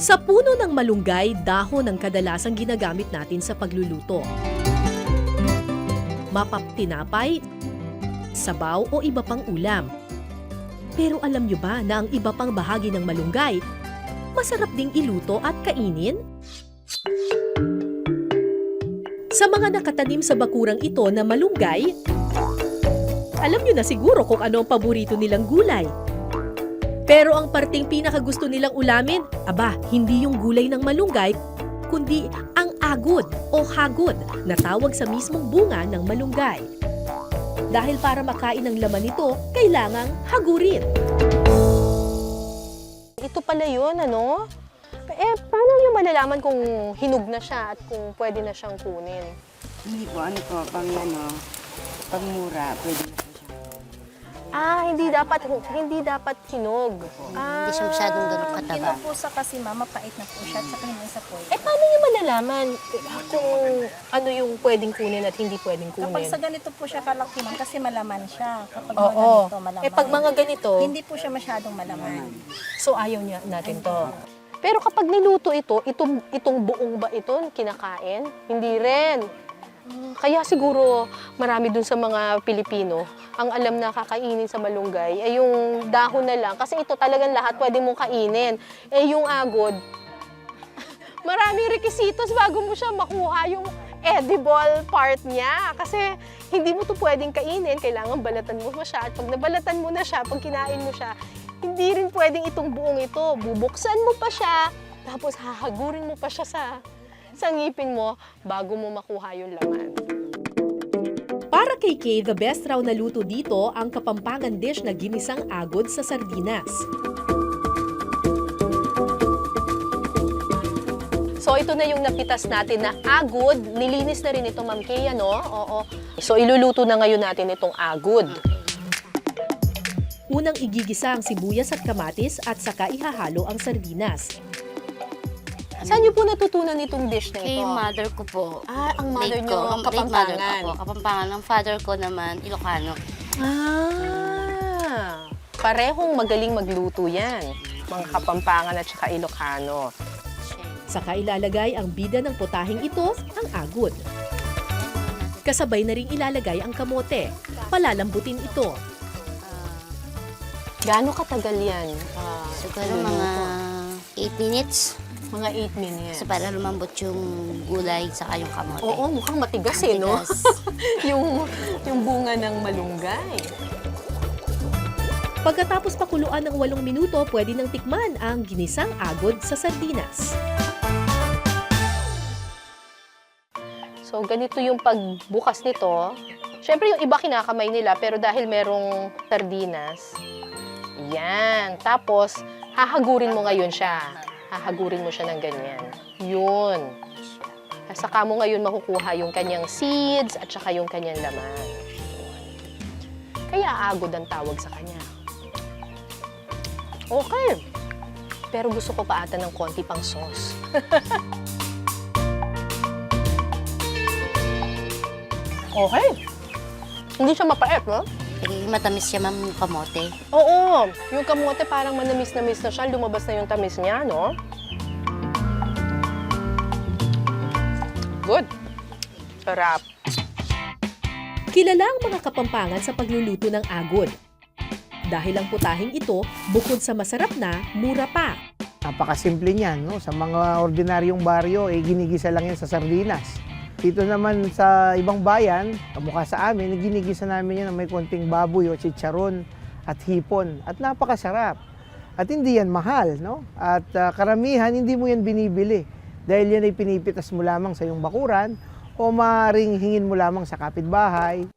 Sa puno ng malunggay, dahon ang kadalasang ginagamit natin sa pagluluto. Mapaptinapay, sabaw o iba pang ulam. Pero alam nyo ba na ang iba pang bahagi ng malunggay, masarap ding iluto at kainin? Sa mga nakatanim sa bakurang ito na malunggay, alam nyo na siguro kung ano ang paborito nilang gulay. Pero ang parting pinakagusto nilang ulamin, aba, hindi yung gulay ng malunggay, kundi ang agod o hagod na tawag sa mismong bunga ng malunggay. Dahil para makain ang laman nito, kailangang hagurin. Ito pala yun, ano? Eh, paano nyo malalaman kung hinog na siya at kung pwede na siyang kunin? Hindi po, ano po, pang ano, pang mura, pwede. Ah, hindi dapat hindi dapat hinog. Ah, Hindi siya masyadong ganun kataba. Hinog po sa kasi mama, pait na po siya, tsaka hindi sa po. Eh, paano nyo malalaman kung ano yung pwedeng kunin at hindi pwedeng kunin? Kapag sa ganito po siya kalaki ma'am, kasi malaman siya. Kapag mga Oo. ganito, malaman. Eh, pag mga ganito, Hindi po siya masyadong malaman. so ayaw niya natin to. Pero kapag niluto ito, itong, itong buong ba ito kinakain? Hindi rin. Kaya siguro marami dun sa mga Pilipino, ang alam na kakainin sa malunggay ay yung dahon na lang. Kasi ito talagang lahat pwede mong kainin. Eh yung agod, marami requisitos bago mo siya makuha yung edible part niya. Kasi hindi mo to pwedeng kainin. Kailangan balatan mo siya. At pag nabalatan mo na siya, pag kinain mo siya, hindi rin pwedeng itong buong ito. Bubuksan mo pa siya, tapos hahagurin mo pa siya sa, sa ngipin mo bago mo makuha yung laman. Kay, the best raw na luto dito ang kapampangan dish na ginisang agod sa sardinas. So ito na yung napitas natin na agod. Nilinis na rin ito, Ma'am Kay, ano? Oo. So iluluto na ngayon natin itong agod. Unang igigisa ang sibuyas at kamatis at saka ihahalo ang sardinas. Saan niyo po natutunan itong dish na Kay ito? mother ko po. Ah, ang mother late niyo, ko, ang late mother Kapampangan. ko, Kapampangan. Ang father ko naman, Ilocano. Ah, parehong magaling magluto yan. Mga Kapampangan at saka Ilocano. Saka ilalagay ang bida ng potahing ito, ang agod. Kasabay na rin ilalagay ang kamote. Palalambutin ito. Gaano katagal yan? Ah, Siguro mga 8 minutes. Mga 8 minutes. So para lumambot yung gulay saka yung kamote. Oo, mukhang matigas eh, no? Matigas. yung, yung bunga ng malunggay. Pagkatapos pakuluan ng walong minuto, pwede nang tikman ang ginisang agod sa sardinas. So, ganito yung pagbukas nito. Siyempre, yung iba kinakamay nila, pero dahil merong sardinas, yan. Tapos, hahagurin mo ngayon siya. Hahagurin mo siya ng ganyan. Yun. Saka mo ngayon makukuha yung kanyang seeds at saka yung kanyang laman. Kaya agod ang tawag sa kanya. Okay. Pero gusto ko pa ata ng konti pang sauce. Okay. Hindi siya mapait, no? Eh, matamis siya ma'am yung kamote. Oo. Yung kamote parang manamis-namis na siya. Lumabas na yung tamis niya, no? Good. Sarap. Kilala ang mga kapampangan sa pagluluto ng agod. Dahil ang putahing ito, bukod sa masarap na, mura pa. Napakasimple niyan, no? Sa mga ordinaryong baryo, eh, ginigisa lang yan sa sardinas. Dito naman sa ibang bayan, kamukha sa amin, ginigisa namin yan na may konting baboy o chicharon at hipon. At napakasarap. At hindi yan mahal, no? At ah, karamihan, hindi mo yan binibili. Dahil yan ay pinipitas mo lamang sa iyong bakuran o maaaring hingin mo lamang sa kapitbahay.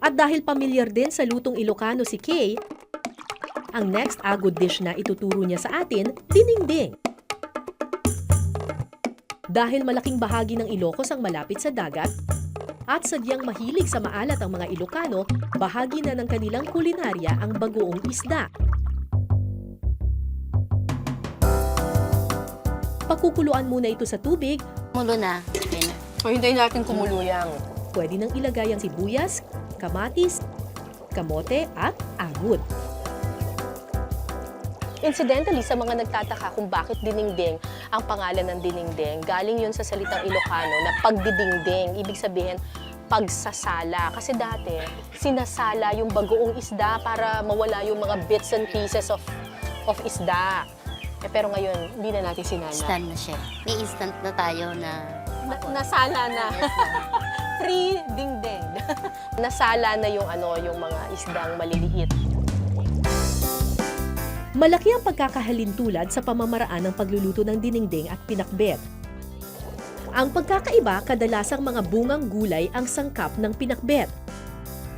At dahil pamilyar din sa lutong Ilocano si Kay, ang next agod dish na ituturo niya sa atin, dininding. Dahil malaking bahagi ng Ilocos ang malapit sa dagat, at sadyang mahilig sa maalat ang mga Ilocano, bahagi na ng kanilang kulinarya ang bagoong isda. Pakukuluan muna ito sa tubig, Mulo na. So, hintayin natin kumuluyang. pwede nang ilagay ang sibuyas, kamatis, kamote at agud. Incidentally, sa mga nagtataka kung bakit diningding ang pangalan ng diningding, galing yun sa salitang Ilocano na pagdidingding. Ibig sabihin, pagsasala. Kasi dati, sinasala yung bagoong isda para mawala yung mga bits and pieces of of isda. Eh, pero ngayon, hindi na natin sinala. Stand na siya. May instant na tayo na Na- nasala na. Pre-dingding. nasala na yung ano, yung mga isdang maliliit. Malaki ang pagkakahalintulad sa pamamaraan ng pagluluto ng dinengdeng at pinakbet. Ang pagkakaiba, kadalasang mga bungang gulay ang sangkap ng pinakbet.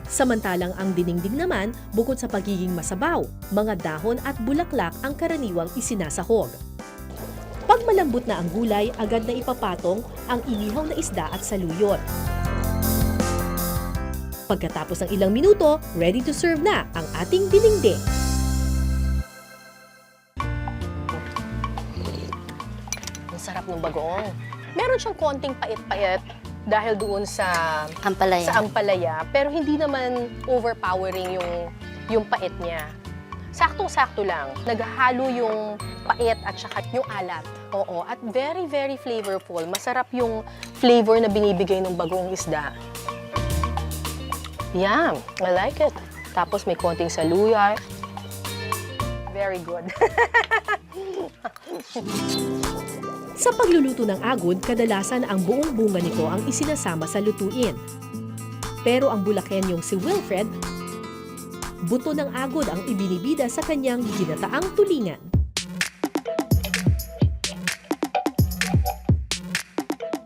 Samantalang ang dinengding naman, bukod sa pagiging masabaw, mga dahon at bulaklak ang karaniwang isinasahog. Pag malambot na ang gulay, agad na ipapatong ang inihaw na isda at saluyot. Pagkatapos ng ilang minuto, ready to serve na ang ating dinengdeng. Sarap ng bagoong. Meron siyang konting pait-pait dahil doon sa ampalaya. sa ampalaya, pero hindi naman overpowering yung yung pait niya. Saktong-sakto lang. Naghahalo yung pait at saka yung alat. Oo, at very, very flavorful. Masarap yung flavor na binibigay ng bagoong isda. Yum! I like it. Tapos may konting saluyay. Very good. Sa pagluluto ng agod, kadalasan ang buong bunga nito ang isinasama sa lutuin. Pero ang bulakenyong si Wilfred, buto ng agod ang ibinibida sa kanyang ginataang tulingan.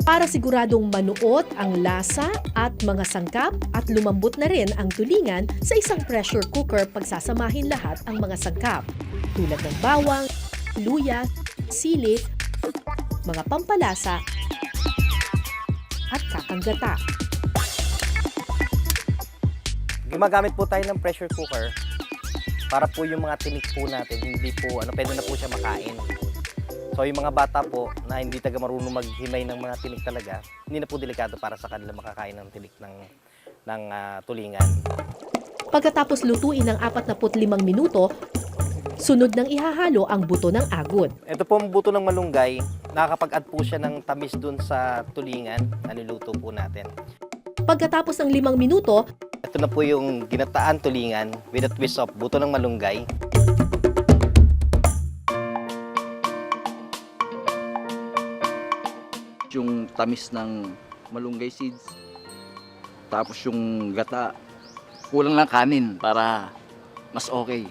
Para siguradong manuot ang lasa at mga sangkap at lumambot na rin ang tulingan sa isang pressure cooker pagsasamahin lahat ang mga sangkap tulad ng bawang, luya, sili, mga pampalasa, at kakanggata. Gumagamit po tayo ng pressure cooker para po yung mga tinik po natin, hindi po, ano, pwede na po siya makain. So yung mga bata po na hindi taga marunong maghimay ng mga tinik talaga, hindi na po delikado para sa kanila makakain ng tinik ng, ng ah, tulingan. Pagkatapos lutuin ng 45 minuto, sunod nang ihahalo ang buto ng agod. Ito po ang buto ng malunggay, nakakapag-add po siya ng tamis dun sa tulingan na niluto po natin. Pagkatapos ng 5 minuto, Ito na po yung ginataan tulingan with a twist of buto ng malunggay. yung tamis ng malunggay seeds. Tapos yung gata, kulang lang kanin para mas okay.